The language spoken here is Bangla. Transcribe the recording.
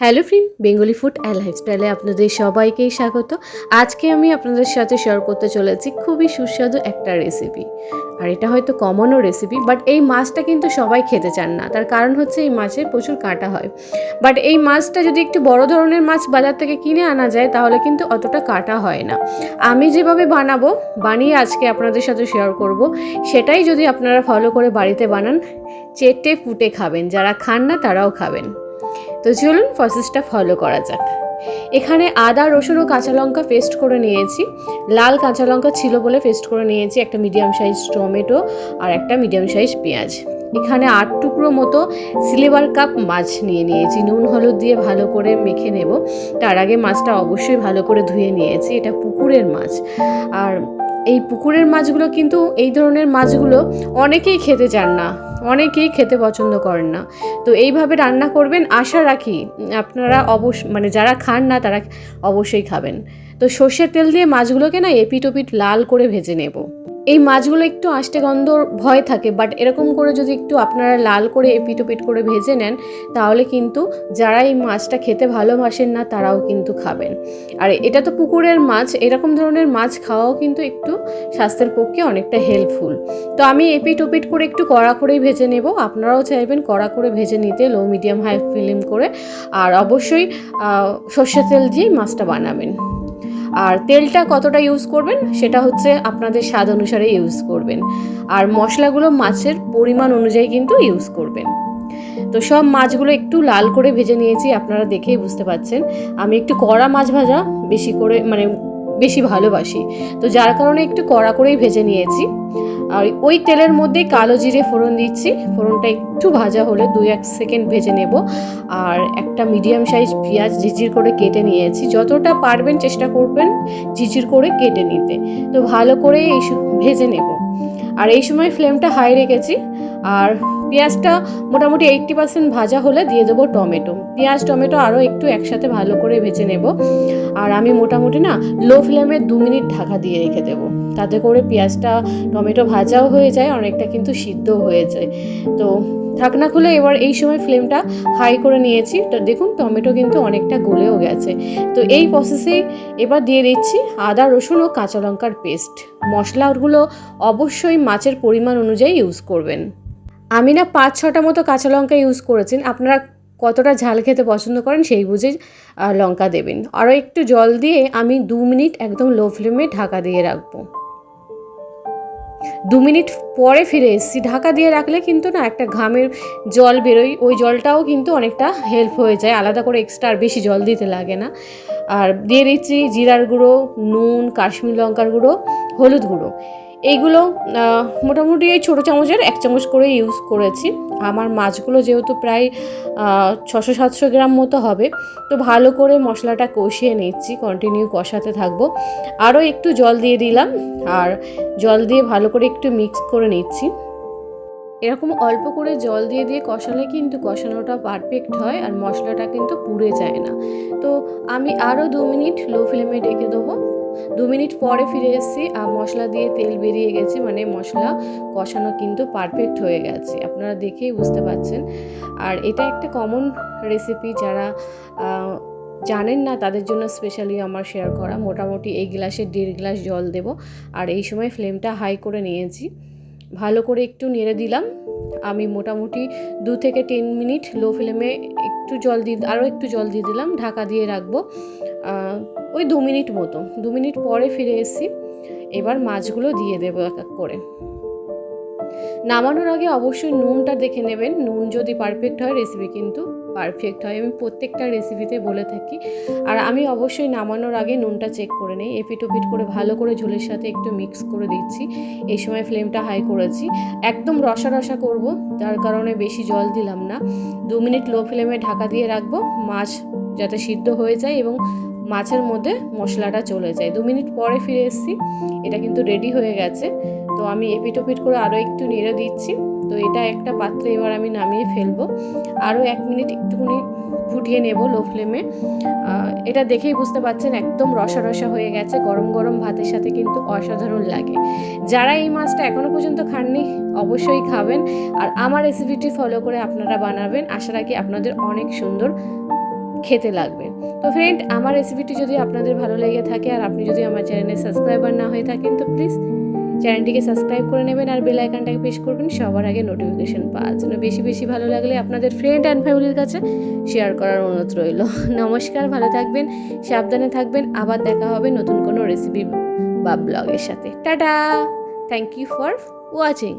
Hello friend, Bengali food and লাইফস্টাইলে আপনাদের সবাইকেই স্বাগত। আজকে আমি আপনাদের সাথে শেয়ার করতে চলেছি খুবই সুস্বাদু একটা রেসিপি আর এটা হয়তো কমনও রেসিপি বাট এই মাছটা কিন্তু সবাই খেতে চান না। তার কারণ হচ্ছে এই মাছের প্রচুর কাঁটা হয়। বাট এই মাছটা যদি একটু বড় ধরনের মাছ বাজার থেকে কিনে আনা যায়, তাহলে কিন্তু অতটা কাটা হয় না। আমি যেভাবে বানাবো, বানিয়ে আজকে আপনাদের সাথে শেয়ার করব, সেটাই যদি আপনারা ফলো করে বাড়িতে বানান চেটে ফুটে খাবেন। যারা খান না, তারাও খাবেন। তো চলুন প্রসেসটা ফলো করা যাক। এখানে আদা, রসুন ও কাঁচা লঙ্কা পেস্ট করে নিয়েছি। লাল কাঁচা লঙ্কা ছিল বলে পেস্ট করে নিয়েছি, একটা মিডিয়াম সাইজ টমেটো আর একটা মিডিয়াম সাইজ পেঁয়াজ। এখানে আট টুকরো মতো সিলেভার কাপ মাছ নিয়ে নিয়েছি। নুন, হলুদ দিয়ে ভালো করে মেখে নেব। তার আগে মাছটা অবশ্যই ভালো করে ধুয়ে নিয়েছি। এটা পুকুরের মাছ। আর এই পুকুরের মাছগুলো কিন্তু এই ধরনের মাছগুলো অনেকেই খেতে চান না, অনেকেই খেতে পছন্দ করেন না। তো এইভাবে রান্না করবেন, আশা রাখি আপনারা অবশ্য মানে যারা খান না তারা অবশ্যই খাবেন। তো সর্ষের তেল দিয়ে মাছগুলোকে না এপিট ওপিট লাল করে ভেজে নেব। এই মাছগুলো একটু আষ্টে গন্ধ ভয় থাকে বাট এরকম করে যদি একটু আপনারা লাল করে এপিট ওপিট করে ভেজে নেন, তাহলে কিন্তু যারা এই মাছটা খেতে ভালোবাসেন না, তারাও কিন্তু খাবেন। আর এটা তো পুকুরের মাছ, এরকম ধরনের মাছ খাওয়াও কিন্তু একটু স্বাস্থ্যের পক্ষে অনেকটা হেল্পফুল তো আমি এপিট ওপিট করে একটু কড়া করেই ভেজে নেব, আপনারাও চাইবেন কড়া করে ভেজে নিতে লো মিডিয়াম হাই ফ্লেম করে। আর অবশ্যই সর্ষের তেল দিয়েই মাছটা বানাবেন। আর তেলটা কতটা ইউজ করবেন সেটা হচ্ছে আপনাদের স্বাদ অনুসারে ইউজ করবেন। আর মশলাগুলো মাছের পরিমাণ অনুযায়ী কিন্তু ইউজ করবেন। তো সব মাছগুলো একটু লাল করে ভেজে নিয়েছি, আপনারা দেখেই বুঝতে পারছেন আমি একটু কড়া মাছ ভাজা বেশি করে মানে বেশি ভালোবাসি। তো যার কারণে একটু কড়া করেই ভেজে নিয়েছি। আর ওই তেলের মধ্যেই কালো জিরে ফোড়ন দিচ্ছি। ফোড়নটা একটু ভাজা হলে দুই এক সেকেন্ড ভেজে নেব। আর একটা মিডিয়াম সাইজ পেঁয়াজ ঝিঝির করে কেটে নিয়েছি। যতটা পারবেন চেষ্টা করবেন ঝিঝির করে কেটে নিতে। তো ভালো করে এই ভেজে নেব। আর এই সময় ফ্লেমটা হাই রেখেছি। আর পেঁয়াজটা মোটামুটি এইট্টি পার্সেন্ট ভাজা হলে দিয়ে দেবো টমেটো। পেঁয়াজ, টমেটো আরও একটু একসাথে ভালো করে ভেজে নেব। আর আমি মোটামুটি না লো ফ্লেমে দু মিনিট ঢাকা দিয়ে রেখে দেবো। তাতে করে পেঁয়াজটা টমেটো ভাজাও হয়ে যায়, অনেকটা কিন্তু সিদ্ধও হয়ে যায়। তো ঢাকনা খুলে এবার এই সময় ফ্লেমটা হাই করে নিয়েছি। তো দেখুন, টমেটো কিন্তু অনেকটা গলেও গেছে। তো এই প্রসেসে এবার দিয়ে দিচ্ছি আদা, রসুন ও কাঁচা লঙ্কার পেস্ট মশলাগুলো অবশ্যই মাছের পরিমাণ অনুযায়ী ইউজ করবেন। আমি না পাঁচ ছটা মতো কাঁচা লঙ্কা ইউজ করেছেন। আপনারা কতটা ঝাল খেতে পছন্দ করেন সেই বুঝে লঙ্কা দেবেন। আরও একটু জল দিয়ে আমি দু মিনিট একদম লো ফ্লেমে ঢাকা দিয়ে রাখব। দু মিনিট পরে ফিরে এসেছি। ঢাকা দিয়ে রাখলে কিন্তু না একটা ঘামের জল বেরোয়। ওই জলটাও কিন্তু অনেকটা হেল্প হয়ে যায়। আলাদা করে এক্সট্রা আর বেশি জল দিতে লাগে না। আর দিয়ে দিচ্ছি জিরার গুঁড়ো, নুন, কাশ্মীর লঙ্কার গুঁড়ো, হলুদ গুঁড়ো। এইগুলো মোটামুটি এই ছোটো চামচের এক চামচ করে ইউজ করেছি। আমার মাছগুলো যেহেতু প্রায় ছশো সাতশো গ্রাম মতো হবে, তো ভালো করে মশলাটা কষিয়ে নিচ্ছি কন্টিনিউ কষাতে থাকব। আরও একটু জল দিয়ে দিলাম, আর জল দিয়ে ভালো করে একটু মিক্স করে নিচ্ছি। এরকম অল্প করে জল দিয়ে দিয়ে কষালে কিন্তু কষানোটা পারফেক্ট হয়, আর মশলাটা কিন্তু পুড়ে যায় না। তো আমি আরও দু মিনিট লো ফ্লেমে ডেকে দেবো। দু মিনিট পরে ফিরে এসেছি আর মশলা দিয়ে তেল বেরিয়ে গেছে মানে মশলা কষানো কিন্তু পারফেক্ট হয়ে গেছে। আপনারা দেখেই বুঝতে পারছেন। আর এটা একটা কমন রেসিপি যারা জানেন না, তাদের জন্য স্পেশালি আমার শেয়ার করা। মোটামুটি এই গ্লাসে দেড় গ্লাস জল দেব। আর এই সময় ফ্লেমটা হাই করে নিয়েছি। ভালো করে একটু নেড়ে দিলাম। আমি মোটামুটি দু থেকে টেন মিনিট লো ফ্লেমে একটু জল দিয়ে, আরও একটু জল দিয়ে দিলাম। ঢাকা দিয়ে রাখব। ওই দু মিনিট মতো, দু মিনিট পরে ফিরে এসেছি। এবার মাছগুলো দিয়ে দেবো এক এক করে। নামানোর আগে অবশ্যই নুনটা দেখে নেবেন। নুন যদি পারফেক্ট হয় রেসিপি কিন্তু পারফেক্ট হয়। আমি প্রত্যেকটা রেসিপিতে বলে থাকি। আর আমি অবশ্যই নামানোর আগে নুনটা চেক করে নেই। এপিট ওপিট করে ভালো করে ঝোলের সাথে একটু মিক্স করে দিচ্ছি। এই সময় ফ্লেমটা হাই করেছি। একদম রসা রসা করব, তার কারণে বেশি জল দিলাম না। দু মিনিট লো ফ্লেমে ঢাকা দিয়ে রাখব। মাছ যাতে সিদ্ধ হয়ে যায় এবং মাছের মধ্যে মশলাটা চলে যায়। দু মিনিট পরে ফিরে এসেছি, এটা কিন্তু রেডি হয়ে গেছে। তো আমি এপিট ওপিট করে আরও একটু নেড়ে দিচ্ছি। তো এটা একটা পাত্রে এবার আমি নামিয়ে ফেলব। আরও এক মিনিট একটুখানি ফুটিয়ে নেব লো ফ্লেমে এটা দেখেই বুঝতে পারছেন একদম রসা রসা হয়ে গেছে। গরম গরম ভাতের সাথে কিন্তু অসাধারণ লাগে। যারা এই মাছটা এখনও পর্যন্ত খাননি, অবশ্যই খাবেন। আর আমার রেসিপিটি ফলো করে আপনারা বানাবেন। আশা রাখি আপনাদের অনেক সুন্দর খেতে লাগবে। তো ফ্রেন্ড আমার রেসিপিটি যদি আপনাদের ভালো লেগে থাকে আর আপনি যদি আমার চ্যানেলে সাবস্ক্রাইবার না হয়ে থাকেন, তো প্লিজ চ্যানেলটিকে সাবস্ক্রাইব করে নেবেন আর বেল আইকনটাকে প্রেস করবেন, সবার আগে নোটিফিকেশন পাওয়ার জন্য। বেশি বেশি ভালো লাগলে আপনাদের ফ্রেন্ড অ্যান্ড ফ্যামিলির কাছে শেয়ার করার অনুরোধ রইল। নমস্কার, ভালো থাকবেন, সাবধানে থাকবেন, আবার দেখা হবে নতুন কোনো রেসিপি বা ব্লগের সাথে। Tata! Thank you for watching